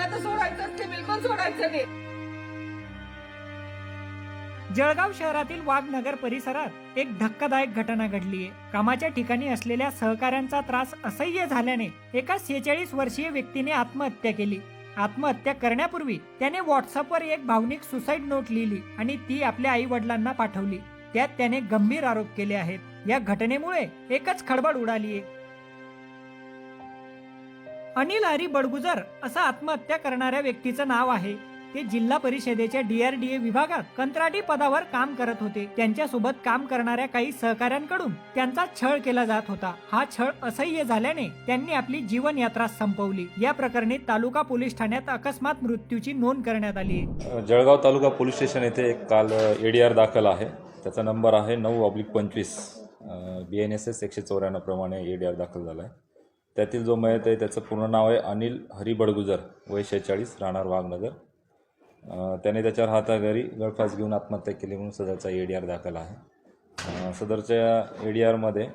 त्यांना तर सोडायचंच ते बिलकुल सोडायचं नाही. जळगाव शहरातील वाघनगर परिसरात एक धक्कादायक घटना घडलीय. कामाच्या ठिकाणी असलेल्या सहकाऱ्यांचा त्रास असह्य झाल्याने एका सेहेचाळीस वर्षीय व्यक्तीने आत्महत्या केली. आत्महत्या करण्यापूर्वी त्याने व्हॉट्सअपवर एक भावनिक सुसाईड नोट लिहिली आणि ती आपल्या आई वडिलांना पाठवली. त्यात त्याने गंभीर आरोप केले आहेत. या घटनेमुळे एकच खडबड उडालीये. अनिल हरी बडगुजर असं आत्महत्या करणाऱ्या व्यक्तीचं नाव आहे. ते जिल्हा परिषदेच्या डीआरडीए विभागात कंत्राटी पदावर काम करत होते. त्यांच्यासोबत काम करणाऱ्या काही सहकाऱ्यांकडून त्यांचा छळ केला जात होता. हा छळ असह्य झाल्याने त्यांनी आपली जीवन यात्रा संपवली. या प्रकरणी तालुका पोलीस ठाण्यात अकस्मात मृत्यूची नोंद करण्यात आली जळगाव तालुका पोलीस स्टेशन येथे एक काल एडीआर दाखल आहे. त्याचा नंबर आहे नऊ ऑब्लिक पंचवीस. बी एन एस एस एकशे चौऱ्याण्णव प्रमाणे एडीआर दाखल झाला आहे त्यातील जो मयत आहे त्याचं पूर्ण नाव आहे अनिल हरी बडगुजर वय शेहेचाळीस राहणार वाघनगर. त्याने त्याच्यावर हाताघरी गळफास घेऊन आत्महत्या केली म्हणून सदरचा ए डी आर दाखल आहे. सदरच्या ए डी आरमध्ये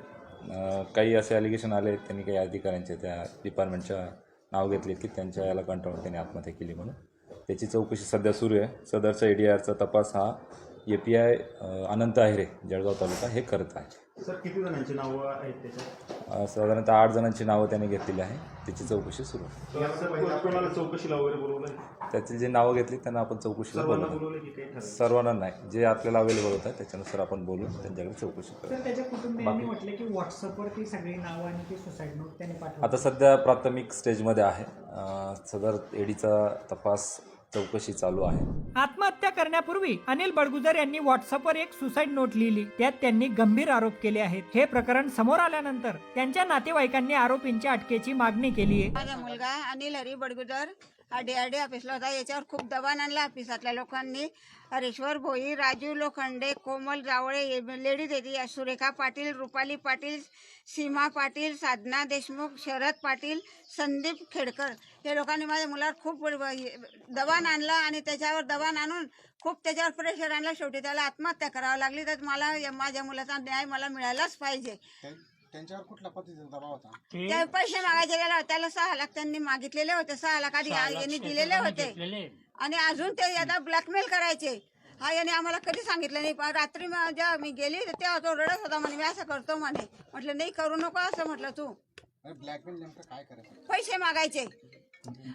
काही असे ॲलिगेशन आले त्यांनी काही अधिकाऱ्यांचे त्या डिपार्टमेंटच्या नाव घेतले की त्यांच्या याला कंटाळून त्यांनी आत्महत्या केली म्हणून. त्याची चौकशी सध्या सुरू आहे. सदरचा ए डी आरचा तपास हा A P I Anant Ahire Jalgaon तालुका हे करत आहे. सर किती जणांची नावं आहेत त्याच्यात? साधारणतः आठ जणांची नावं त्याने घेतलेली आहे. त्याची चौकशी सुरू आहे. कोणाला चौकशीला वगैरे बोलवलंय? त्यातील जे नावं घेतली त्यांना आपण चौकशीला सर्वांना बोलवलं. बोलवलंय की काही ठरलं? सर्वांना नाही. जे आपल्याला अवेलेबल होत आहे त्याच्यानुसार आपण बोलून त्यांच्याकडे चौकशी करू. तर त्याच्या कुटुंबियांनी म्हटलं की व्हॉट्सअपवर ती सगळी नावं आणि ती सुसाईड नोट त्याने पाठवली. आता सध्या प्राथमिक स्टेजमध्ये आहे. अ, सदर एडीचा तपास चौकशी चालू आहे. आत्महत्या करण्यापूर्वी अनिल बडगुजर यांनी व्हॉट्सअपवर एक सुसाईड नोट लिहिली. त्यात त्यांनी गंभीर आरोप केले आहेत. हे प्रकरण समोर आल्यानंतर त्यांच्या नातेवाईकांनी आरोपींच्या अटकेची मागणी केली आहे. माझा मुलगा अनिल हरी बडगुजर हा डीआरडी ऑफिसला होता. याच्यावर खूप दबाण आणला ऑफिसातल्या लोकांनी. हरेश्वर भोई राजू लोखंडे कोमल जावळे लेडीज होती सुरेखा पाटील रुपाली पाटील सीमा पाटील साधना देशमुख शरद पाटील संदीप खेडकर. हे लोकांनी माझ्या मुलावर खूप दबाण आणलं आणि त्याच्यावर दबाण आणून खूप त्याच्यावर प्रेशर आणलं. शेवटी त्याला आत्महत्या करावी लागली. तर मला या- माझ्या मुलाचा न्याय मला मिळालाच पाहिजे. त्यां- त्यांच्यावर कुठल्या पद्धतीचा दबाव होता? ते पैसे मागायचे त्याला त्याला सहा लाख त्यांनी मागितलेले होते. सहा लाख आधी यांनी दिलेले होते. आणि अजून ते आता ब्लॅकमेल करायचे. हा याने आम्हाला कधी सांगितलं नाही. पण रात्री म- जेव्हा मी गेली तेव्हा तो रडत होता म्हणे. मी असं करतो म्हणे. म्हटलं नाही करू नको असं म्हटलं तू. ब्लॅकमेल नेमकं काय करायचं? पैसे मागायचे.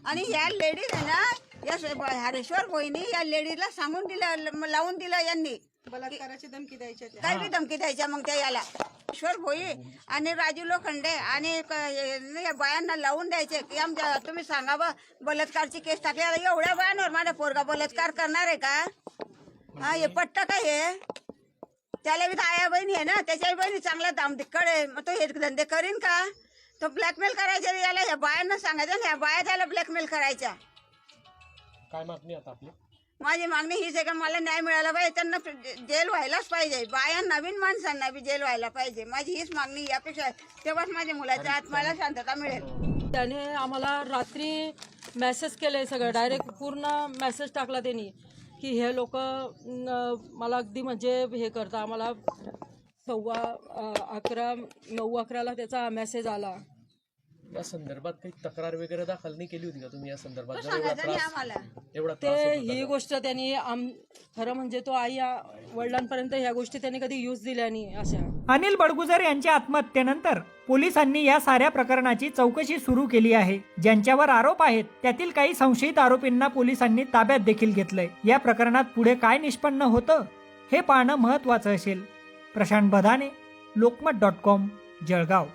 आणि या लेडीज आहे ना या स- हरेश्वर भोईनी या लेडीजला सांगून दिलं ल- लावून दिलं यांनी. बलात्काराची धमकी द्यायची काय बी धमकी द्यायच्या मग त्या याला. ईश्वर भोई आणि राजू लोखंडे आणि क- हे- या बायांना लावून द्यायचे की आमच्या तुम्ही सांगा बा बलात्कारची केस टाकली. आता एवढ्या बायांवर माझा पोरगा बलात्कार करणार आहे का? हा हे पट्ट काय हे. त्याला बी तर आया बहिणी आहे ना त्याच्या बहिणी चांगला दामदिक्कड आहे मग तो हे धंदे करीन का? तो ब्लॅकमेल करायचे याला ह्या बायांना सांगायचं ना ह्या बाया त्याला ब्लॅकमेल करायच्या. काय मागणी आता आपली? माझी मागणी हीच आहे का मला न्याय मिळाला पाहिजे त्यांना जेल व्हायलाच पाहिजे. बाया नवीन माणसांना बी जेल व्हायला पाहिजे. माझी हीच मागणी यापेक्षा आहे. तेव्हाच माझ्या मुलाच्या आत्म्याला शांतता मिळेल. त्याने आम्हाला रात्री मेसेज केले सगळं. डायरेक्ट पूर्ण मेसेज टाकला त्यांनी की हे लोक मला अगदी म्हणजे हे करता आम्हाला सव्वा अकरा नऊ अकराला त्याचा मेसेज आला. या संदर्भात काही तक्रार वगैरे दाखल नाही केली होती का तुम्ही या संदर्भात? जर एवढा त्रास ते त्रास होत होता ही. गोष्ट त्यांनी आम खरं म्हणजे तो आई आ- वडिलांपर्यंत ह्या गोष्टी त्यांनी कधी यूज दिल्या नाही अशा. अनिल बडगुजर यांच्या आत्महत्येनंतर पोलिसांनी या साऱ्या प्रकरणाची चौकशी सुरू केली आहे. ज्यांच्यावर आरोप आहेत त्यातील काही संशयित आरोपींना पोलिसांनी ताब्यात देखील घेतलंय. या प्रकरणात पुढे काय निष्पन्न होतं हे पाहणं महत्वाचं असेल. પ્રશાંત બધાને લોકમત ડોટ કોમ જળગાંવ.